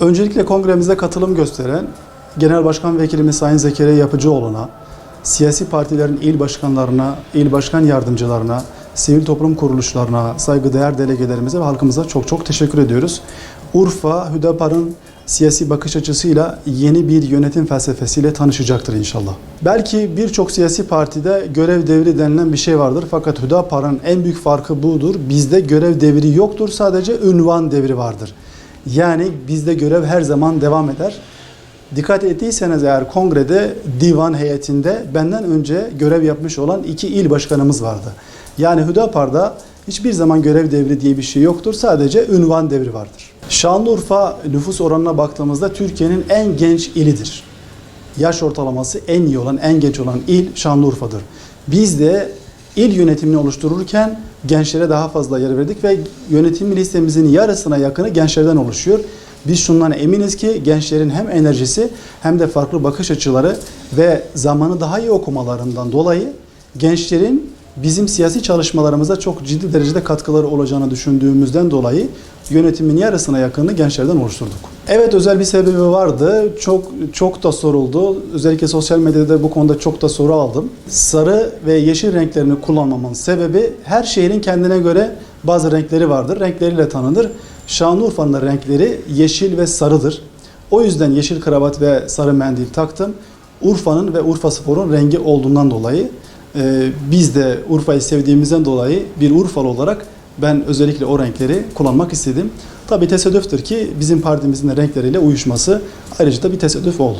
Öncelikle kongremize katılım gösteren Genel Başkan Vekilimiz Sayın Zekeriya Yapıcıoğlu'na, siyasi partilerin il başkanlarına, il başkan yardımcılarına, sivil toplum kuruluşlarına, saygıdeğer delegelerimize ve halkımıza çok çok teşekkür ediyoruz. Urfa, Hüdapar'ın siyasi bakış açısıyla yeni bir yönetim felsefesiyle tanışacaktır inşallah. Belki birçok siyasi partide görev devri denilen bir şey vardır fakat Hüdapar'ın en büyük farkı budur. Bizde görev devri yoktur sadece ünvan devri vardır. Yani bizde görev her zaman devam eder. Dikkat ettiyseniz eğer kongrede divan heyetinde benden önce görev yapmış olan iki il başkanımız vardı. Yani Hüdapar'da hiçbir zaman görev devri diye bir şey yoktur. Sadece ünvan devri vardır. Şanlıurfa nüfus oranına baktığımızda Türkiye'nin en genç ilidir. Yaş ortalaması en iyi olan, en genç olan il Şanlıurfa'dır. Biz de il yönetimini oluştururken gençlere daha fazla yer verdik ve yönetim listemizin yarısına yakını gençlerden oluşuyor. Biz şundan eminiz ki gençlerin hem enerjisi hem de farklı bakış açıları ve zamanı daha iyi okumalarından dolayı gençlerin bizim siyasi çalışmalarımıza çok ciddi derecede katkıları olacağını düşündüğümüzden dolayı yönetimin yarısına yakını gençlerden oluşturduk. Evet özel bir sebebi vardı. Çok çok da soruldu. Özellikle sosyal medyada bu konuda çok da soru aldım. Sarı ve yeşil renklerini kullanmamın sebebi her şehrin kendine göre bazı renkleri vardır. Renkleriyle tanınır. Şanlıurfa'nın renkleri yeşil ve sarıdır. O yüzden yeşil kravat ve sarı mendil taktım. Urfa'nın ve Urfa Spor'un rengi olduğundan dolayı e, biz de Urfa'yı sevdiğimizden dolayı bir Urfalı olarak ben özellikle o renkleri kullanmak istedim. Tabii tesadüftür ki bizim partimizin renkleriyle uyuşması ayrıca da bir tesadüf oldu.